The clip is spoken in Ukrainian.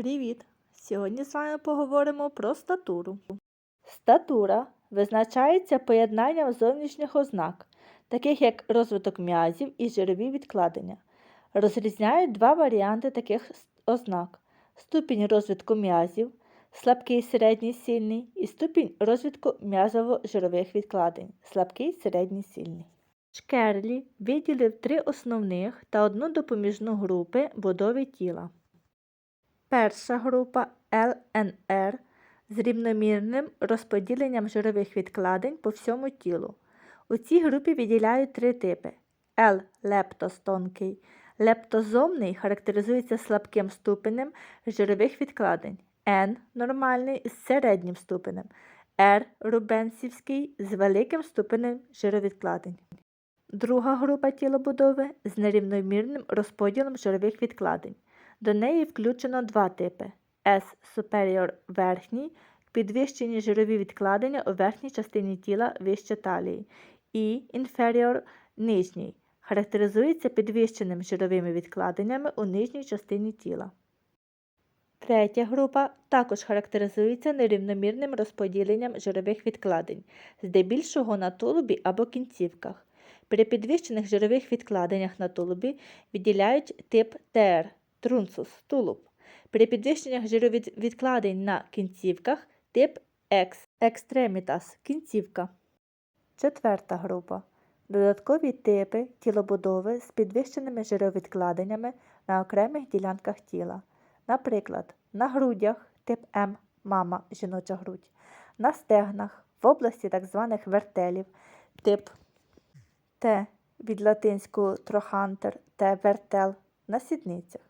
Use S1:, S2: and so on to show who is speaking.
S1: Привіт! Сьогодні з вами поговоримо про статуру. Статура визначається поєднанням зовнішніх ознак, таких як розвиток м'язів і жирові відкладення. Розрізняють два варіанти таких ознак: ступінь розвитку м'язів, слабкий, середній, сильний, і ступінь розвитку м'язово-жирових відкладень, слабкий, середній, сильний. Шкерлі виділив три основних та одну допоміжну групи будови тіла. Перша група ЛНР з рівномірним розподіленням жирових відкладень по всьому тілу. У цій групі виділяють три типи: Л лептос тонкий. Лептозомний характеризується слабким ступенем жирових відкладень, Н нормальний з середнім ступенем, Р рубенсівський з великим ступенем жировідкладень. Друга група тілобудови з нерівномірним розподілом жирових відкладень. До неї включено два типи: S superior верхній підвищені жирові відкладення у верхній частині тіла вище талії, і inferior нижній характеризується підвищеним жировими відкладеннями у нижній частині тіла. Третя група також характеризується нерівномірним розподіленням жирових відкладень, здебільшого на тулубі або кінцівках. При підвищених жирових відкладеннях на тулубі виділяють тип ТР трунсус тулуб. При підвищеннях жировідкладень на кінцівках тип X екстремітас кінцівка. Четверта група. Додаткові типи тілобудови з підвищеними жировідкладеннями на окремих ділянках тіла. Наприклад, на грудях тип М мама жіноча грудь, на стегнах в області так званих вертелів тип Т від латинського трохантер Т вертел на сідницях.